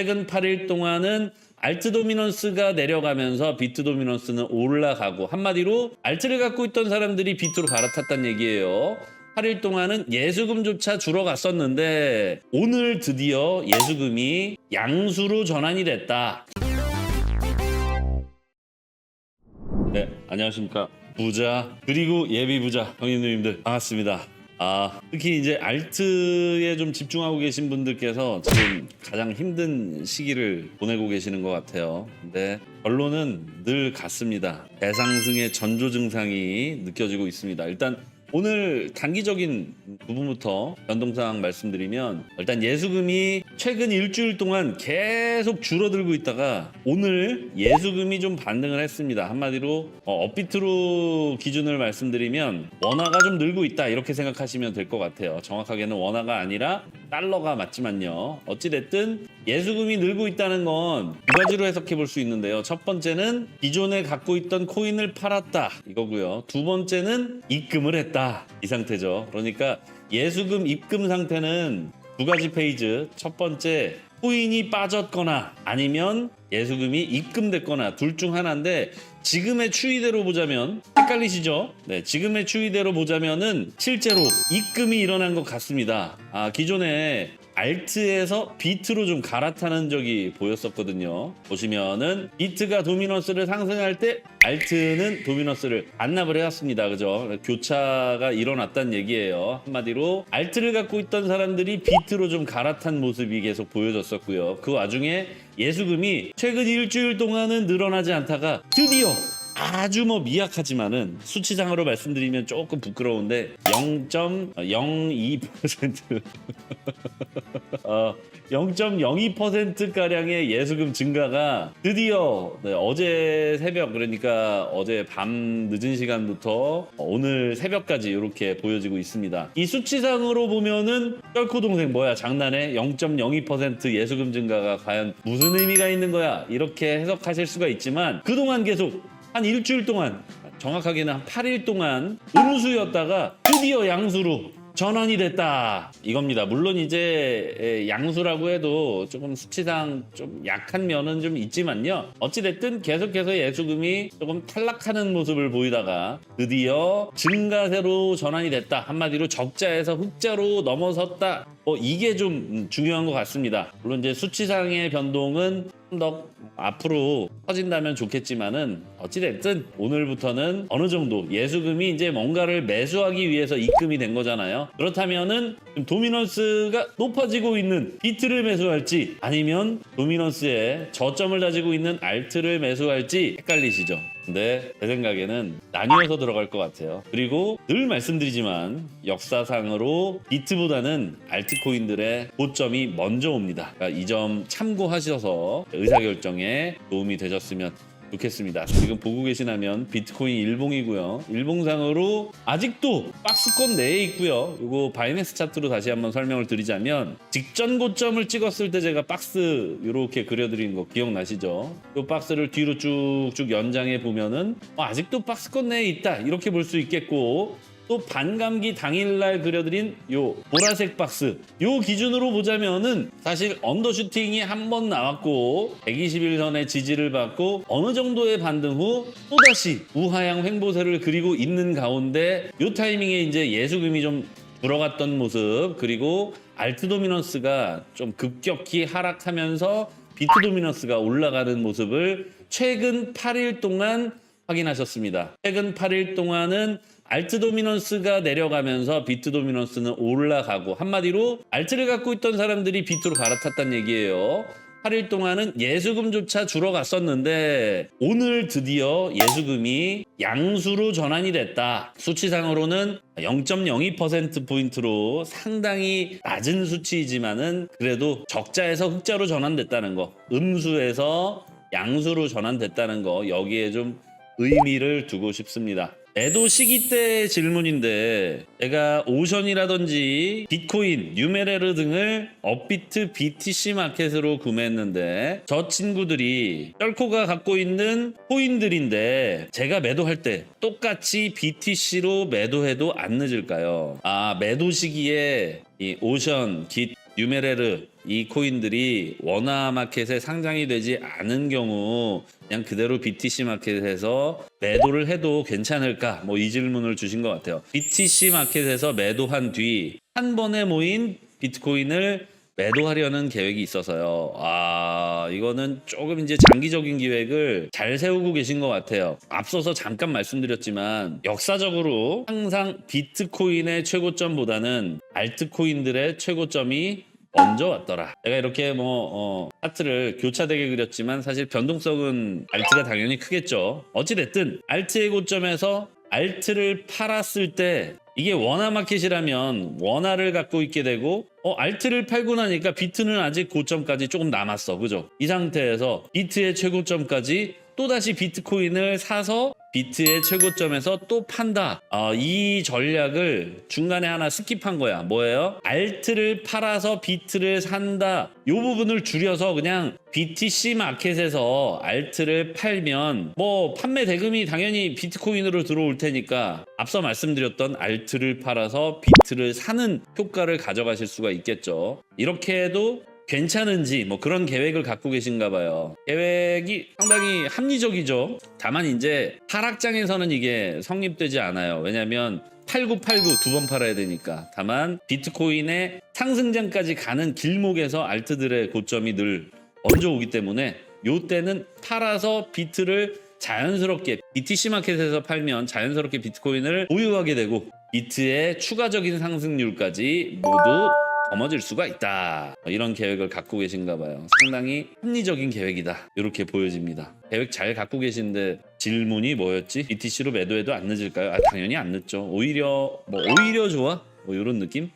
최근 8일 동안은 알트 도미넌스가 내려가면서 비트 도미넌스는 올라가고 한마디로 알트를 갖고 있던 사람들이 비트로 갈아탔다는 얘기예요. 8일 동안은 예수금조차 줄어갔었는데 오늘 드디어 예수금이 양수로 전환이 됐다. 네, 안녕하십니까. 부자, 그리고 예비 부자, 형님, 누님들, 반갑습니다. 아, 특히 이제 알트에 좀 집중하고 계신 분들께서 지금 가장 힘든 시기를 보내고 계시는 것 같아요. 근데 결론은 늘 같습니다. 대상승의 전조 증상이 느껴지고 있습니다. 일단 오늘 단기적인 부분부터 변동사항 말씀드리면 일단 예수금이 최근 일주일 동안 계속 줄어들고 있다가 오늘 예수금이 좀 반등을 했습니다. 한마디로 어, 업비트로 기준을 말씀드리면 원화가 좀 늘고 있다 이렇게 생각하시면 될 것 같아요. 정확하게는 원화가 아니라 달러가 맞지만요. 어찌됐든 예수금이 늘고 있다는 건 두 가지로 해석해 볼 수 있는데요. 첫 번째는 기존에 갖고 있던 코인을 팔았다 이거고요. 두 번째는 입금을 했다 이 상태죠. 그러니까 예수금 입금 상태는 두 가지 페이지. 첫 번째 코인이 빠졌거나 아니면 예수금이 입금됐거나 둘 중 하나인데 지금의 추이대로 보자면 헷갈리시죠? 네, 지금의 추이대로 보자면은 실제로 입금이 일어난 것 같습니다. 아, 기존에 알트에서 비트로 좀 갈아타는 적이 보였었거든요. 보시면은 비트가 도미너스를 상승할 때 알트는 도미너스를 반납을 해왔습니다. 그죠? 교차가 일어났다는 얘기예요. 한마디로 알트를 갖고 있던 사람들이 비트로 좀 갈아탄 모습이 계속 보여졌었고요. 그 와중에 예수금이 최근 일주일 동안은 늘어나지 않다가 드디어 아주 뭐 미약하지만은 수치상으로 말씀드리면 조금 부끄러운데 0.02% 어, 0.02% 가량의 예수금 증가가 드디어 네, 어제 새벽 그러니까 어제 밤 늦은 시간부터 오늘 새벽까지 이렇게 보여지고 있습니다. 이 수치상으로 보면은 쩔코 동생 뭐야 장난해? 0.02% 예수금 증가가 과연 무슨 의미가 있는 거야? 이렇게 해석하실 수가 있지만 그동안 계속 한 일주일 동안 정확하게는 한 8일 동안 음수였다가 드디어 양수로 전환이 됐다 이겁니다. 물론 이제 에, 양수라고 해도 조금 수치상 좀 약한 면은 좀 있지만요. 어찌됐든 계속해서 예수금이 조금 탈락하는 모습을 보이다가 드디어 증가세로 전환이 됐다. 한마디로 적자에서 흑자로 넘어섰다. 뭐 이게 좀 음, 중요한 것 같습니다. 물론 이제 수치상의 변동은 좀 더 앞으로 커진다면 좋겠지만은 어찌됐든 오늘부터는 어느 정도 예수금이 이제 뭔가를 매수하기 위해서 입금이 된 거잖아요. 그렇다면은 도미넌스가 높아지고 있는 비트를 매수할지 아니면 도미넌스의 저점을 다지고 있는 알트를 매수할지 헷갈리시죠? 근데 제 생각에는 나뉘어서 들어갈 것 같아요. 그리고 늘 말씀드리지만 역사상으로 비트보다는 알트코인들의 고점이 먼저 옵니다. 그러니까 이 점 참고하셔서 의사결정에 도움이 되셨으면 좋겠습니다. 지금 보고 계시다면 비트코인 일봉이고요. 일봉상으로 아직도 박스권 내에 있고요. 이거 바이낸스 차트로 다시 한번 설명을 드리자면 직전 고점을 찍었을 때 제가 박스 이렇게 그려드린 거 기억나시죠? 이 박스를 뒤로 쭉쭉 연장해 보면은 어, 아직도 박스권 내에 있다 이렇게 볼 수 있겠고 또 반감기 당일날 그려드린 요 보라색 박스 요 기준으로 보자면은 사실 언더슈팅이 한 번 나왔고 121선의 지지를 받고 어느 정도의 반등 후 또다시 우하향 횡보세를 그리고 있는 가운데 요 타이밍에 이제 예수금이 좀 들어갔던 모습 그리고 알트 도미넌스가 좀 급격히 하락하면서 비트 도미넌스가 올라가는 모습을 최근 8일 동안 확인하셨습니다. 최근 8일 동안은 알트 도미넌스가 내려가면서 비트 도미넌스는 올라가고 한마디로 알트를 갖고 있던 사람들이 비트로 갈아탔다는 얘기예요. 8일 동안은 예수금조차 줄어갔었는데 오늘 드디어 예수금이 양수로 전환이 됐다. 수치상으로는 0.02%포인트로 상당히 낮은 수치이지만은 그래도 적자에서 흑자로 전환됐다는 거. 음수에서 양수로 전환됐다는 거. 여기에 좀 의미를 두고 싶습니다. 매도 시기 때 질문인데 제가 오션이라든지 비트코인, 뉴메레르 등을 업비트 BTC 마켓으로 구매했는데 저 친구들이 쩔코가 갖고 있는 코인들인데 제가 매도할 때 똑같이 BTC로 매도해도 안 늦을까요? 아 매도 시기에 이 오션, 깃, 뉴메레르 이 코인들이 원화 마켓에 상장이 되지 않은 경우 그냥 그대로 BTC 마켓에서 매도를 해도 괜찮을까? 뭐 이 질문을 주신 것 같아요. BTC 마켓에서 매도한 뒤 한 번에 모인 비트코인을 매도하려는 계획이 있어서요. 아, 이거는 조금 이제 장기적인 기획을 잘 세우고 계신 것 같아요. 앞서서 잠깐 말씀드렸지만 역사적으로 항상 비트코인의 최고점보다는 알트코인들의 최고점이 먼저 왔더라. 내가 이렇게 뭐 어, 하트를 교차되게 그렸지만 사실 변동성은 알트가 당연히 크겠죠. 어찌 됐든 알트의 고점에서 알트를 팔았을 때 이게 원화 마켓이라면 원화를 갖고 있게 되고 어 알트를 팔고 나니까 비트는 아직 고점까지 조금 남았어. 그죠? 이 상태에서 비트의 최고점까지 또다시 비트코인을 사서 비트의 최고점에서 또 판다. 어, 이 전략을 중간에 하나 스킵한 거야. 뭐예요? 알트를 팔아서 비트를 산다. 이 부분을 줄여서 그냥 BTC 마켓에서 알트를 팔면 뭐 판매 대금이 당연히 비트코인으로 들어올 테니까 앞서 말씀드렸던 알트를 팔아서 비트를 사는 효과를 가져가실 수가 있겠죠. 이렇게 해도 괜찮은지 뭐 그런 계획을 갖고 계신가 봐요. 계획이 상당히 합리적이죠. 다만 이제 하락장에서는 이게 성립되지 않아요. 왜냐하면 8989 두 번 팔아야 되니까. 다만 비트코인의 상승장까지 가는 길목에서 알트들의 고점이 늘 먼저 오기 때문에 요 때는 팔아서 비트를 자연스럽게 BTC 마켓에서 팔면 자연스럽게 비트코인을 보유하게 되고 비트의 추가적인 상승률까지 모두 넘어질 수가 있다. 이런 계획을 갖고 계신가 봐요. 상당히 합리적인 계획이다. 이렇게 보여집니다. 계획 잘 갖고 계신데 질문이 뭐였지? BTC로 매도해도 안 늦을까요? 아, 당연히 안 늦죠. 오히려 뭐 오히려 좋아? 뭐 이런 느낌?